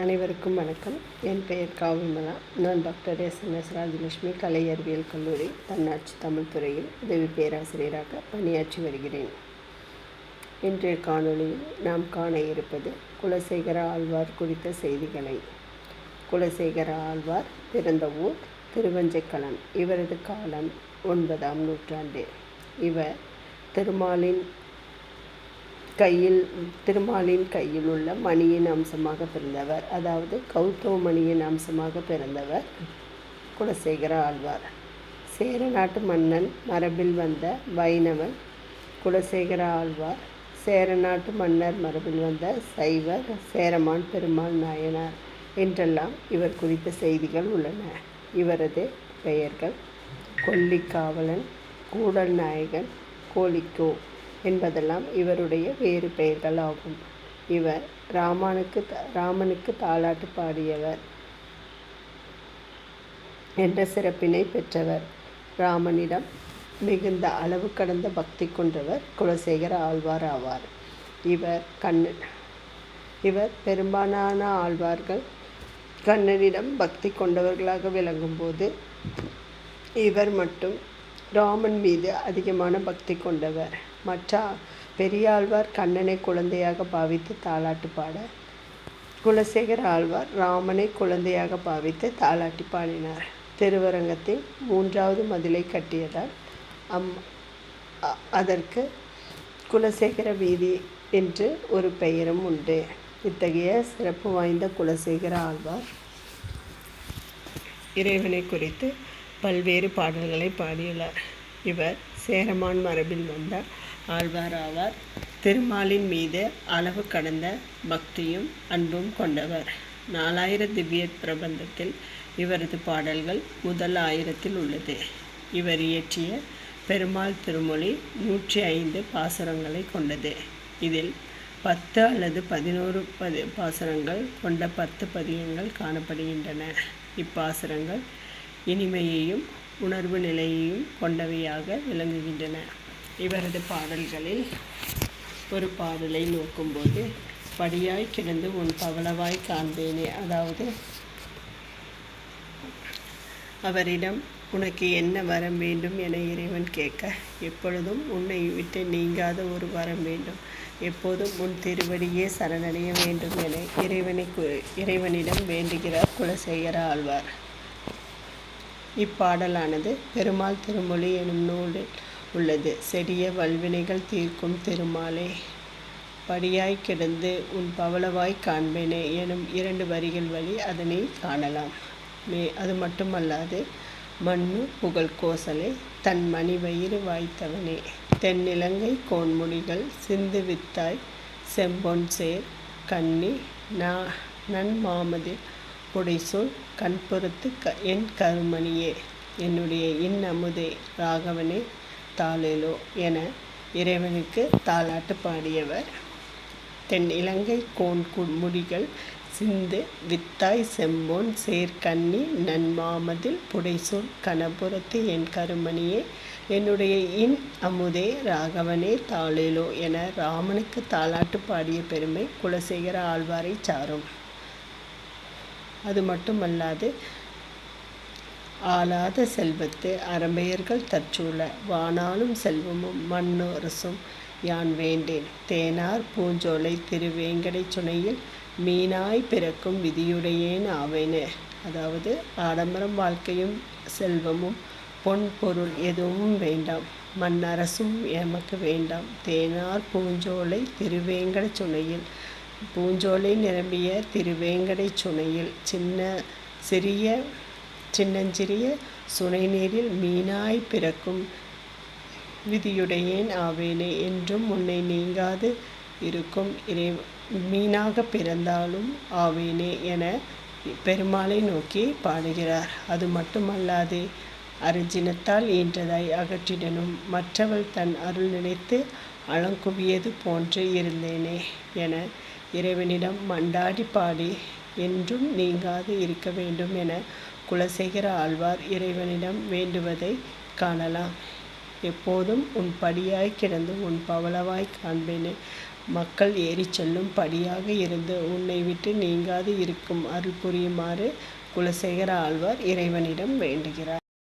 அனைவருக்கும் வணக்கம். என் பெயர் காவிமலா. நான் doctor S M S Rajalakshmi கலை அறிவியல் கல்லூரி தன்னாட்சி தமிழ் துறையில் உதவி பேராசிரியராக பணியாற்றி வருகிறேன். இன்றைய காணொளியில் நாம் காண இருப்பது குலசேகர ஆழ்வார் குறித்த செய்திகளை. குலசேகர ஆழ்வார் பிறந்த ஊர் திருவஞ்சைக்களம் இவரது காலம் ஒன்பதாம் நூற்றாண்டு. இவர் திருமாலின் கையில் திருமாலின் கையில் உள்ள மணியின் அம்சமாக பிறந்தவர். அதாவது கௌதம மணியின் அம்சமாக பிறந்தவர் குலசேகர ஆழ்வார். சேர நாட்டு மன்னன் மரபில் வந்த வைணவன் குலசேகர ஆழ்வார். சேர நாட்டு மன்னர் மரபில் வந்த சைவர் சேரமான் பெருமாள் நாயனார் என்றெல்லாம் இவர் குறித்த செய்திகள் உள்ளன. இவரது பெயர்கள் கொல்லிக்காவலன் கூடல் நாயகன் கோலிக்கோ என்பதெல்லாம் இவருடைய வேறு பெயர்கள் ஆகும் இவர் ராமனுக்கு ராமனுக்கு தாலாட்டு பாடியவர் என்ற சிறப்பினை பெற்றவர். ராமனிடம் மிகுந்த அளவு கடந்த பக்தி கொண்டவர் குலசேகர ஆழ்வார் ஆவார். இவர் கண்ணன் இவர் பெரும்பாலான ஆழ்வார்கள் கண்ணனிடம் பக்தி கொண்டவர்களாக விளங்கும் போது இவர் மட்டும் ராமன் மீது அதிகமான பக்தி கொண்டவர். மற்ற பெரியாழ்வார் கண்ணனை குழந்தையாக பாவித்து தாலாட்டு பாட. குலசேகர ஆழ்வார் ராமனை குழந்தையாக பாவித்து தாலாட்டி பாடினார். திருவரங்கத்தில் மூன்றாவது மதிலை கட்டியதால் அம் அதற்கு குலசேகர வீதி என்று ஒரு பெயரும் உண்டு. இத்தகைய சிறப்பு வாய்ந்த குலசேகர ஆழ்வார் இறைவனை குறித்து பல்வேறு பாடல்களை பாடியுள்ளார். இவர் சேரமான் மரபில் வந்த ஆழ்வார் ஆவார். திருமாலின் மீது அளவு கடந்த பக்தியும் அன்பும் கொண்டவர். நாலாயிர திவ்ய பிரபந்தத்தில் இவரது பாடல்கள் முதல் ஆயிரத்தில் உள்ளது. இவர் இயற்றிய பெருமாள் திருமொழி நூற்றி ஐந்து பாசுரங்களை கொண்டது. இதில் பத்து அல்லது பதினோரு பதி பாசுரங்கள் கொண்ட பத்து பதியங்கள் காணப்படுகின்றன. இப்பாசுரங்கள் இனிமையையும் உணர்வு நிலையையும் கொண்டவையாக விளங்குகின்றன. இவரது பாடல்களில் ஒரு பாடலை நோக்கும்போது படியாய் கிடந்து உன் பவளவாய் காண்பேனே. அதாவது அவரிடம் உனக்கு என்ன வரம் வேண்டும் என இறைவன் கேட்க எப்பொழுதும் உன்னை விட்டு நீங்காத ஒரு வரம் வேண்டும். எப்போதும் உன் திருவடியே சரணடைய வேண்டும் என இறைவனை இறைவனிடம் வேண்டுகிறார் குலசேகர ஆழ்வார். இப்பாடலானது பெருமாள் திருமொழி எனும் நூலில் உள்ளது. செடிய வல்வினைகள் தீர்க்கும் திருமாலே படியாய் கிடந்து உன் பவளவாய் காண்பேனே எனும் இரண்டு வரிகள் வழி அதனை காணலாம். மே அது மட்டுமல்லாது மண்ணு புகழ் கோசலே தன் மணி வயிறு வாய்த்தவனே தென்னிலங்கை கோன்முடிகள் சிந்து வித்தாய் செம்பொன் சேர் கன்னி நா கொடை சொல் புடைசூல் கண்பொறுத்து க என் கருமணியே என்னுடைய இன் அமுதே ராகவனே தாளேலோ என இறைவனுக்கு தாலாட்டு பாடியவர். தென் இலங்கை கோன் முடிகள் சிந்து வித்தாய் செம்போன் சேர்க்கண்ணி நன்மாமதில் புடைசூல் கணபுரத்து என் கருமணியே என்னுடைய இன் அமுதே ராகவனே தாளேலோ என ராமனுக்கு தாலாட்டு பாடிய பெருமை குலசேகர ஆழ்வாரை சாரும். அது மட்டுமல்லாது ஆளாத செல்வத்து அரம்பையர்கள் தற்சூழ வானாலும் செல்வமும் மண்ணரசும் யான் வேண்டேன். தேனார் பூஞ்சோலை திருவேங்கடை சுனையில் மீனாய் பிறக்கும் விதியுடையேன் ஆவேனே. அதாவது ஆடம்பரம் வாழ்க்கையும் செல்வமும் பொன் பொருள் எதுவும் வேண்டாம். மண்ணரசும் எமக்கு வேண்டாம். தேனார் பூஞ்சோலை திருவேங்கட சுனையில் பூஞ்சோலை நிரம்பிய திருவேங்கடை சுனையில் சின்ன சிறிய சின்னஞ்சிறிய சுனை நீரில் மீனாய் பிறக்கும் விதியுடையேன் ஆவேனே என்றும் உன்னை நீங்காது இருக்கும் இறை மீனாக பிறந்தாலும் ஆவேனே என பெருமாளை நோக்கி பாடுகிறார். அது மட்டுமல்லாது அரிஜினத்தால் ஈன்றதாய் அகற்றிடனும். மற்றவள் தன் அருள் நினைத்து அலங்குவியது போன்று இருந்தேனே என இறைவனிடம் மண்டாடி பாடி என்றும் நீங்காது இருக்க வேண்டும் என குலசேகர ஆழ்வார் இறைவனிடம் வேண்டுவதை காணலாம். எப்போதும் உன் படியாய் கிடந்து உன் பவளவாய் காண்பேனே. மக்கள் ஏறிச் செல்லும் படியாக இருந்து உன்னை விட்டு நீங்காது இருக்கும் அருள் புரியுமாறு குலசேகர ஆழ்வார் இறைவனிடம் வேண்டுகிறார்.